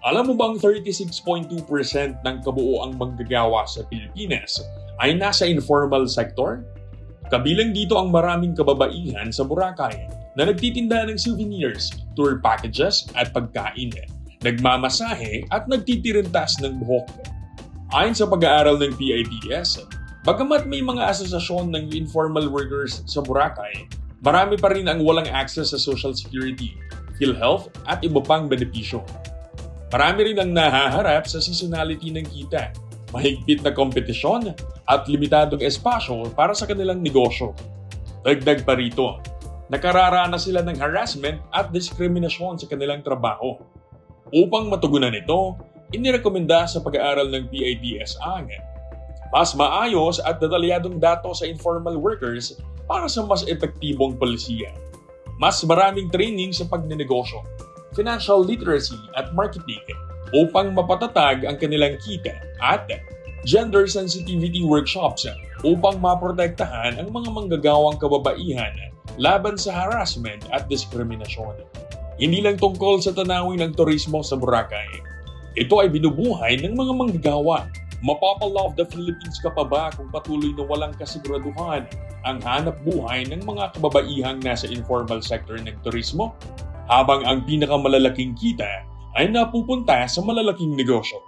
Alam mo bang 36.2% ng kabuoang manggagawa sa Pilipinas ay nasa informal sector? Kabilang dito ang maraming kababaihan sa Boracay na nagtitinda ng souvenirs, tour packages at pagkain, nagmamasahe at nagtitirintas ng buhok. Ayon sa pag-aaral ng PIDS, bagamat may mga asosasyon ng informal workers sa Boracay, marami pa rin ang walang access sa social security, PhilHealth at iba pang benepisyo. Marami rin ang nahaharap sa seasonality ng kita, mahigpit na kompetisyon at limitadong espasyo para sa kanilang negosyo. Dagdag pa rito, nakararanas sila ng harassment at diskriminasyon sa kanilang trabaho. Upang matugunan ito, inirekomenda sa pag-aaral ng PIDS ang mas maayos at detalyadong dato sa informal workers para sa mas epektibong polisiya. Mas maraming training sa pagnenegosyo, financial literacy at marketing upang mapatatag ang kanilang kita at gender sensitivity workshops upang maprotektahan ang mga manggagawang kababaihan laban sa harassment at diskriminasyon. Hindi lang tungkol sa tanawin ng turismo sa Boracay. Ito ay binubuhay ng mga manggagawa. Mapapalove the Philippines ka pa ba kung patuloy na walang kasiguraduhan ang hanap buhay ng mga kababaihang nasa informal sector ng turismo? Habang ang pinakamalalaking kita ay napupunta sa malalaking negosyo.